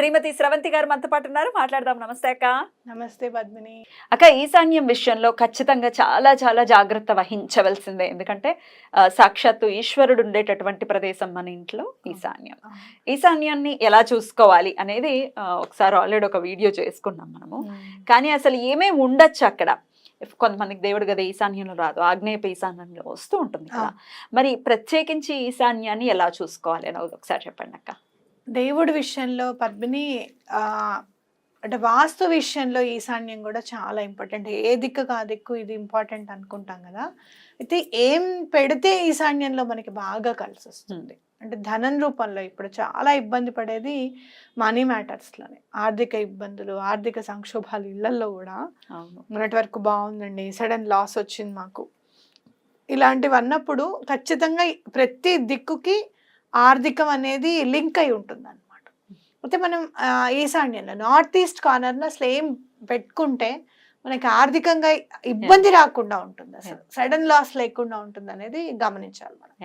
శ్రీమతి స్రవంతి గారు మనతో పాటు ఉన్నారు. మాట్లాడదాం. నమస్తే అక్క. నమస్తే పద్మిని. అక్క ఈశాన్యం విషయంలో ఖచ్చితంగా చాలా చాలా జాగ్రత్త వహించవలసిందే. ఎందుకంటే సాక్షాత్తు ఈశ్వరుడు ఉండేటటువంటి ప్రదేశం మన ఇంట్లో ఈశాన్యం. ఈశాన్యాన్ని ఎలా చూసుకోవాలి అనేది ఒకసారి ఆల్రెడీ ఒక వీడియో చేసుకున్నాం మనము. కానీ అసలు ఏమేమి ఉండొచ్చు అక్కడ? కొంతమందికి దేవుడు కదా ఈశాన్యంలో రాదు ఆగ్నేయపు ఈశాన్యంలో వస్తూ ఉంటుంది కదా. మరి ప్రత్యేకించి ఈశాన్యాన్ని ఎలా చూసుకోవాలి అనేది ఒకసారి చెప్పండి అక్క. దేవుడి విషయంలో పద్మిని ఆ, అంటే వాస్తు విషయంలో ఈశాన్యం కూడా చాలా ఇంపార్టెంట్. ఏ దిక్కు కా దిక్కు ఇది ఇంపార్టెంట్ అనుకుంటాం కదా. అయితే ఏం పెడితే ఈశాన్యంలో మనకి బాగా కలిసి వస్తుంది. అంటే ధనం రూపంలో ఇప్పుడు చాలా ఇబ్బంది పడేది మనీ మ్యాటర్స్లోనే ఆర్థిక ఇబ్బందులు ఆర్థిక సంక్షోభాలు ఇళ్ళలో కూడా మొన్నటి వరకు బాగుందండి. సడన్ లాస్ వచ్చింది మాకు. ఇలాంటివి అన్నప్పుడు ఖచ్చితంగా ప్రతి దిక్కుకి ఆర్థికం అనేది లింక్ అయి ఉంటుంది అనమాట అయితే మనం ఈశాన్యంలో నార్త్ ఈస్ట్ కార్నర్లో అసలు ఏం పెట్టుకుంటే మనకి ఆర్థికంగా ఇబ్బంది రాకుండా ఉంటుంది అసలు. సడన్ లాస్ లేకుండా ఉంటుంది అనేది గమనించాలి మనం.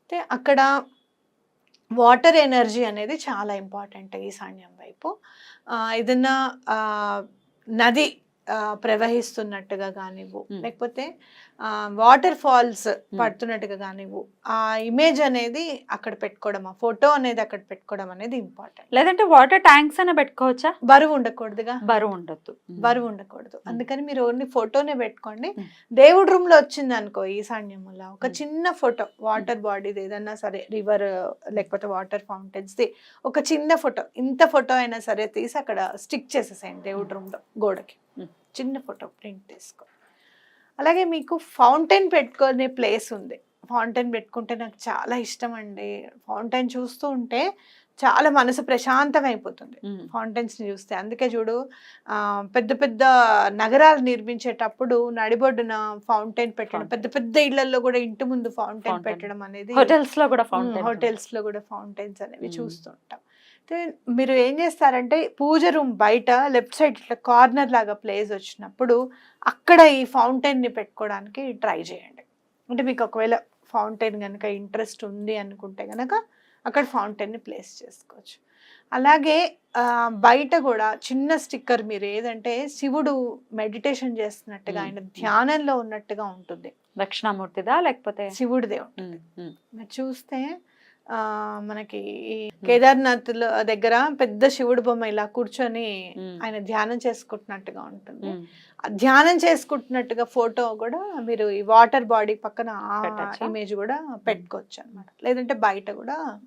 అయితే అక్కడ వాటర్ ఎనర్జీ అనేది చాలా ఇంపార్టెంట్ ఈశాన్యం వైపు. ఏదన్నా నది ప్రవహిస్తున్నట్టుగా కానివ్వు Hmm. లేకపోతే వాటర్ ఫాల్స్ పడుతున్నట్టుగా కానివ్వు ఆ ఇమేజ్ అనేది అక్కడ పెట్టుకోవడం ఆ ఫోటో అనేది అక్కడ పెట్టుకోవడం అనేది ఇంపార్టెంట్ లేదంటే వాటర్ ట్యాంక్స్ అన్న పెట్టుకోవచ్చా? బరువు ఉండకూడదుగా. బరువు ఉండొద్దు. బరువు ఉండకూడదు. అందుకని మీరు ఓన్లీ ఫోటోనే పెట్టుకోండి. Hmm. దేవుడి రూమ్లో వచ్చింది అనుకో ఈశాన్యములో ఒక Hmm. చిన్న ఫోటో వాటర్ బాడీది ఏదన్నా సరే రివర్ లేకపోతే వాటర్ ఫౌంటైన్స్ ది ఒక చిన్న ఫోటో ఇంత ఫోటో అయినా సరే తీసి అక్కడ స్టిక్ చేసేసేయండి దేవుడి రూమ్లో గోడకి. Hmm. చిన్న ఫోటో ప్రింట్ తీసుకో అలాగే మీకు ఫౌంటైన్ పెట్టుకునే ప్లేస్ ఉంది ఫౌంటైన్ పెట్టుకుంటే నాకు చాలా ఇష్టం అండి ఫౌంటైన్ చూస్తూ ఉంటే చాలా మనసు ప్రశాంతం అయిపోతుంది ఉమ్. ఫౌంటైన్స్ని చూస్తే అందుకే చూడు ఆ, పెద్ద పెద్ద నగరాలు నిర్మించేటప్పుడు నడిబొడ్డున ఫౌంటైన్ పెట్టడం. పెద్ద పెద్ద ఇళ్ళలో కూడా ఇంటి ముందు ఫౌంటైన్. పెట్టడం అనేది హోటల్స్లో కూడా హోటల్స్లో కూడా ఫౌంటైన్స్ అనేవి. చూస్తుంటాం మీరు ఏం చేస్తారంటే పూజ రూమ్ బయట లెఫ్ట్ సైడ్ ఇట్లా కార్నర్ లాగా ప్లేస్ వచ్చినప్పుడు అక్కడ ఈ ఫౌంటైన్ని పెట్టుకోవడానికి ట్రై చేయండి. అంటే మీకు ఒకవేళ ఫౌంటైన్ కనుక ఇంట్రెస్ట్ ఉంది అనుకుంటే కనుక అక్కడ ఫౌంటైన్ని ప్లేస్ చేసుకోవచ్చు. అలాగే బయట కూడా చిన్న స్టిక్కర్ మీరు ఏదంటే శివుడు మెడిటేషన్ చేస్తున్నట్టుగా. ఆయన ధ్యానంలో ఉన్నట్టుగా ఉంటుంది. దక్షిణామూర్తిదా లేకపోతే? శివుడిదే మీరు చూస్తే మనకి కేదార్నాథ్లో దగ్గర పెద్ద శివుడు బొమ్మ ఇలా కూర్చొని ఆయన ధ్యానం చేసుకుంటున్నట్టుగా ఉంటుంది. ధ్యానం చేసుకుంటున్నట్టుగా ఫోటో కూడా మీరు ఈ వాటర్ బాడీ పక్కన? ఇమేజ్ కూడా పెట్టుకోవచ్చు అన్నమాట. లేదంటే బయట కూడా.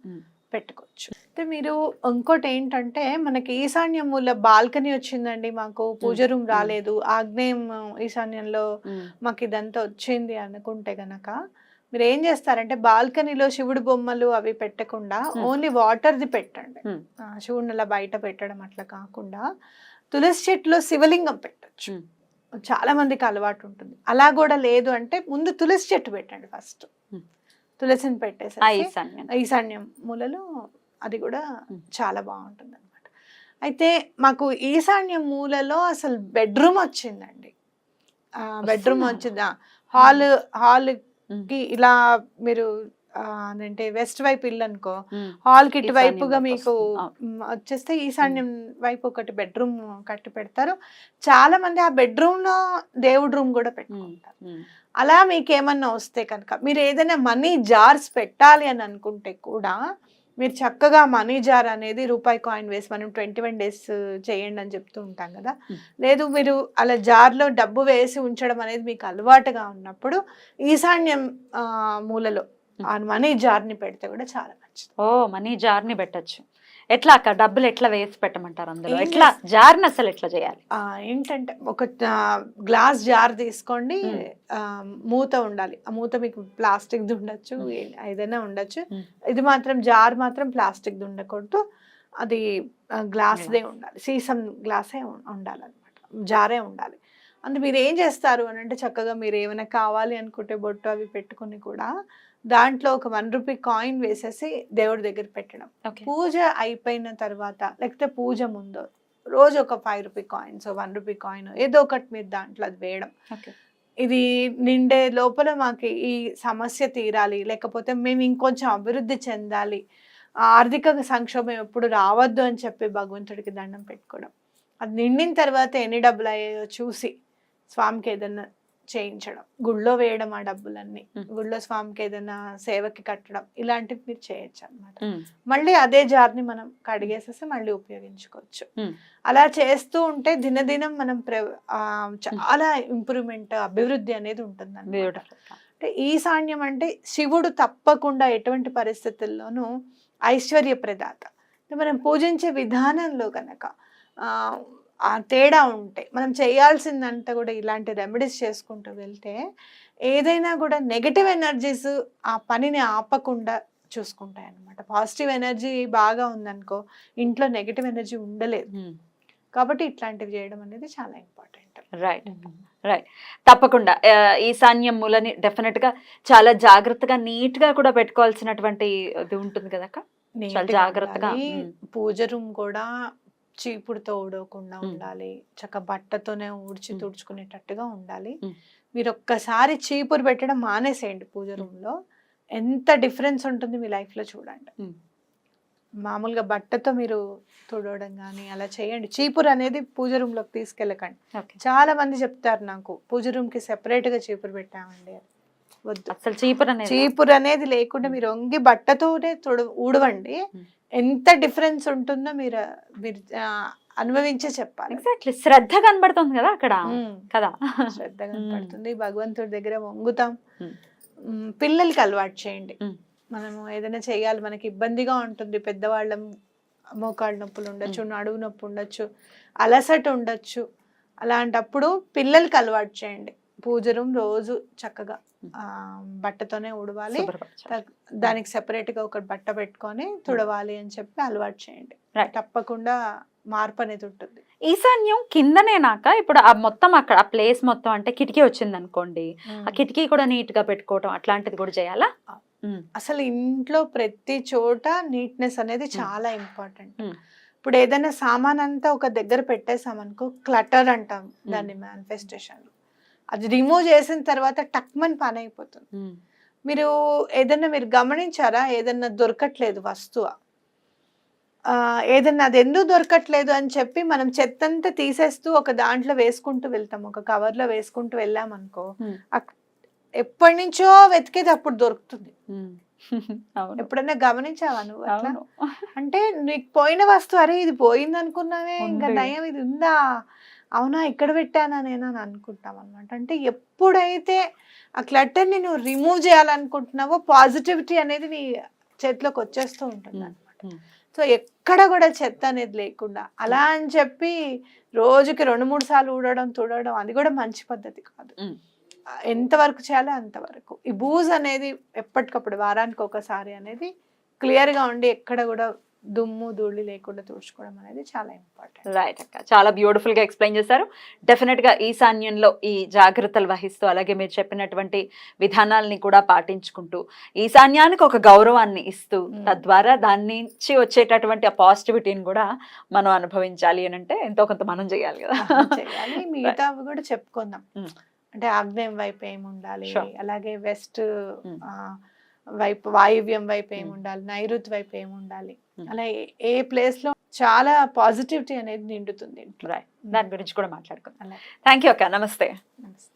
పెట్టుకోవచ్చు. అయితే మీరు ఇంకోటి ఏంటంటే మనకి ఈశాన్య మూల బాల్కనీ వచ్చిందండి మాకు. పూజ రూమ్. రాలేదు. ఆగ్నేయం ఈశాన్యంలో. మాకు ఇదంతా వచ్చింది అనుకుంటే గనక మీరు ఏం చేస్తారంటే బాల్కనీలో శివుడు బొమ్మలు అవి పెట్టకుండా. ఓన్లీ వాటర్ది పెట్టండి శివుడిని అలా బయట పెట్టడం అట్లా కాకుండా తులసి చెట్టులో శివలింగం పెట్టచ్చు. చాలా మందికి అలవాటు ఉంటుంది అలా కూడా లేదు అంటే ముందు తులసి చెట్టు పెట్టండి ఫస్ట్. తులసిని పెట్టేసి ఈశాన్యం మూలలో అది కూడా. చాలా బాగుంటుంది అనమాట అయితే మాకు ఈశాన్యం మూలలో అసలు బెడ్రూమ్ వచ్చిందండి బెడ్రూమ్? వచ్చిందా హాల్ హాల్ కి ఇలా మీరు అదంటే వెస్ట్ వైపు ఇల్లు అనుకో. హాల్కి ఇటు ఈశాన్యం వైపుగా వైపు మీకు వచ్చేస్తే ఈశాన్యం వైపు ఒకటి బెడ్రూమ్ కట్టి పెడతారు. చాలా మంది ఆ బెడ్రూమ్లో దేవుడి రూమ్ కూడా పెట్టుకుంటారు. అలా మీకు ఏమన్నా వస్తే కనుక మీరు ఏదైనా మనీ జార్స్ పెట్టాలి అని అనుకుంటే కూడా మీరు చక్కగా మనీ జార్ అనేది రూపాయి కాయిన్ వేసి మనం ట్వంటీ వన్ డేస్ చేయండి అని చెప్తూ ఉంటాం కదా. లేదు మీరు అలా జార్లో డబ్బు వేసి ఉంచడం అనేది మీకు అలవాటుగా ఉన్నప్పుడు ఈశాన్యం మూలలో ఆ మనీ జార్ని పెడితే కూడా చాలా మంచిది. ఓ మనీ జార్ని పెట్టచ్చు. ఎట్లా అక్క? డబ్బులు ఎట్లా వేసి పెట్టమంటారు అందులో? ఎట్లా? జార్ని అసలు ఎట్లా చేయాలి? ఆ, ఏంటంటే ఒక గ్లాస్ జార్ తీసుకోండి మూత ఉండాలి. ఆ మూత మీకు ప్లాస్టిక్ ఉండొచ్చు ఏదైనా ఉండొచ్చు. ఇది మాత్రం జార్ మాత్రం ప్లాస్టిక్ ఉండకూడదు అది గ్లాస్దే ఉండాలి. సీసం గ్లాసే ఉండాలన్నమాట. జారే ఉండాలి. అందు మీరు ఏం చేస్తారు అని అంటే చక్కగా మీరు ఏమైనా కావాలి అనుకుంటే బొట్టు అవి పెట్టుకుని కూడా దాంట్లో ఒక వన్ రూపీ కాయిన్ వేసేసి దేవుడి దగ్గర పెట్టడం. పూజ అయిపోయిన తర్వాత లేకపోతే పూజ ముందు రోజు ఒక five rupee coins one rupee coin ఏదో ఒకటి మీరు దాంట్లో అది వేయడం. ఇది నిండే లోపల మాకు ఈ సమస్య తీరాలి లేకపోతే మేము ఇంకొంచెం అభివృద్ధి చెందాలి ఆర్థిక సంక్షోభం ఎప్పుడు రావద్దు అని చెప్పి భగవంతుడికి దండం పెట్టుకోవడం. అది నిండిన తర్వాత ఎన్ని డబ్బులు అయ్యాయో చూసి స్వామికి ఏదైనా చేయించడం గుళ్ళో వేయడం ఆ డబ్బులన్నీ. గుళ్ళో స్వామికి ఏదైనా సేవకి కట్టడం ఇలాంటివి మీరు చేయొచ్చు అన్నమాట ఉమ్, మళ్ళీ అదే జార్ని మనం కడిగేసేసి మళ్ళీ ఉపయోగించుకోవచ్చు. అలా చేస్తూ ఉంటే దినదినం మనం ప్ర- ఆ, చాలా ఇంప్రూవ్మెంట్ అభివృద్ధి అనేది ఉంటుంది beautiful. అంటే ఈశాన్యం అంటే శివుడు తప్పకుండా ఎటువంటి పరిస్థితుల్లోనూ ఐశ్వర్య ప్రదాత మనం పూజించే విధానంలో కనుక ఆ, తేడా ఉంటే మనం చేయాల్సిందంతా కూడా ఇలాంటి రెమెడీస్ చేసుకుంటూ వెళ్తే ఏదైనా కూడా నెగటివ్ ఎనర్జీస్ ఆ పనిని ఆపకుండా చూసుకుంటాయి అన్నమాట పాజిటివ్ ఎనర్జీ బాగా ఉందనుకో ఇంట్లో నెగటివ్ ఎనర్జీ ఉండలేదు. కాబట్టి ఇట్లాంటివి చేయడం అనేది చాలా ఇంపార్టెంట్. Right right. తప్పకుండా. ఈశాన్యం మూలని డెఫినెట్గా చాలా జాగ్రత్తగా నీట్గా కూడా పెట్టుకోవాల్సినటువంటి ఇది ఉంటుంది చాలా నీట్గా జాగ్రత్తగా. పూజ రూమ్ కూడా చీపుడుతో ఊడవకుండా. ఉండాలి చక్క బట్టతోనే ఊడ్చి. తుడుచుకునేటట్టుగా ఉండాలి. మీరు ఒక్కసారి చీపురు పెట్టడం మానేసేయండి పూజ రూమ్లో ఎంత డిఫరెన్స్ ఉంటుంది మీ లైఫ్లో చూడండి. మామూలుగా బట్టతో మీరు తుడవడం కానీ అలా చేయండి చీపురు అనేది పూజ రూమ్లోకి తీసుకెళ్ళకండి చాలా మంది చెప్తారు నాకు పూజ రూమ్కి సెపరేట్గా చీపురు పెట్టామండి. వద్దు. అసలు చీపర్ అనేది చీపురు అనేది లేకుండా మీరు వంగి బట్టతోనే తుడ ఊడవండి. ఎంత డిఫరెన్స్ ఉంటుందో మీరు మీరు అనుభవించే చెప్పాలి. ఎగ్జాక్ట్లీ. శ్రద్ధ కనబడుతుంది కదా అక్కడ. కదా. శ్రద్ధగా మ్. పడుతుంది భగవంతుడి దగ్గర వంగుతాం. పిల్లలకి అలవాటు చేయండి. మనము ఏదైనా చేయాలి. మనకి ఇబ్బందిగా ఉంటుంది. పెద్దవాళ్ళం మోకాళ్ళ నొప్పులు ఉండొచ్చు నడువు నొప్పి ఉండొచ్చు అలసట ఉండొచ్చు. అలాంటప్పుడు పిల్లలకి అలవాటు చేయండి. పూజ రూమ్ రోజు చక్కగా. బట్టతోనే ఉడవాలి దానికి సెపరేట్గా ఒక బట్ట పెట్టుకొని తుడవాలి అని చెప్పి అలవాటు చేయండి. తప్పకుండా మార్పు అనేది ఉంటుంది. ఈశాన్యం కిందనేనాక ఇప్పుడు ఆ మొత్తం అక్కడ ఆ ప్లేస్ మొత్తం అంటే కిటికీ వచ్చింది అనుకోండి ఆ కిటికీ కూడా నీట్గా పెట్టుకోవటం అట్లాంటిది కూడా చేయాలా? అసలు ఇంట్లో ప్రతి చోట నీట్నెస్ అనేది చాలా ఇంపార్టెంట్. ఇప్పుడు ఏదైనా సామాన్ అంతా ఒక దగ్గర పెట్టేసామనుకో క్లటర్ అంటాం దాన్ని మేనిఫెస్టేషన్ అది రిమూవ్ చేసిన తర్వాత టక్మన్ పని అయిపోతుంది ఉమ్, మీరు ఏదైనా మీరు గమనించారా? ఏదైనా దొరకట్లేదు వస్తువు. ఆ, ఏదైనా అది ఎందుకు దొరకట్లేదు అని చెప్పి మనం చెత్తంతా తీసేస్తూ ఒక దాంట్లో వేసుకుంటూ వెళ్తాం. ఒక కవర్లో వేసుకుంటూ వెళ్ళామనుకో Hmm. ఎప్పటి నుంచో వెతికేది అప్పుడు దొరుకుతుంది. ఉమ్. అవును. ఎప్పుడైనా గమనించావా నువ్వు అట్లా? అంటే నీకు పోయిన వస్తువు అరే ఇది పోయింది అనుకున్నావే ఇంకా. నయం ఇది ఉందా? అవునా? ఇక్కడ పెట్టానా నేను అని అనుకుంటాం అనమాట అంటే ఎప్పుడైతే ఆ క్లట్టర్ని నువ్వు రిమూవ్ చేయాలనుకుంటున్నావో పాజిటివిటీ అనేది నీ చేతిలోకి వచ్చేస్తూ ఉంటుంది. అనమాట. సో ఎక్కడ కూడా చెత్త అనేది లేకుండా అలా అని చెప్పి రోజుకి రెండు మూడు సార్లు ఊడడం తుడవడం అది కూడా మంచి పద్ధతి కాదు. ఎంతవరకు చేయాలో అంతవరకు ఈ బూజ్ అనేది ఎప్పటికప్పుడు వారానికి ఒకసారి అనేది క్లియర్గా ఉండి ఎక్కడ కూడా దుమ్ము ధూళి లేకుండా తుడుచుకోవడం అనేది చాలా ఇంపార్టెంట్ రైట్ అక్క చాలా బ్యూటిఫుల్గా ఎక్స్ప్లెయిన్ చేశారు డెఫినెట్గా ఈశాన్యంలో ఈ జాగ్రత్తలు వహిస్తూ అలాగే మీరు చెప్పినటువంటి విధానాల్ని కూడా పాటించుకుంటూ ఈశాన్యానికి ఒక గౌరవాన్ని ఇస్తూ Mm. తద్వారా దాని నుంచి వచ్చేటటువంటి ఆ పాజిటివిటీని కూడా మనం అనుభవించాలి అని అంటే ఎంతో కొంత మనం చేయాలి కదా చేయాలి మిగతా కూడా చెప్పుకుందాం Mm. అంటే ఆగ్నేయం వైపు ఏమి ఉండాలి. అలాగే వెస్ట్. వైపు వాయువ్యం వైపు ఏమి. ఉండాలి నైరుతి వైపు ఏమి ఉండాలి. అలా ఏ- ప్లేస్లో చాలా పాజిటివిటీ అనేది నిండుతుంది దాని గురించి కూడా మాట్లాడుకుందాం. థ్యాంక్ యూ అక్క. నమస్తే. నమస్తే.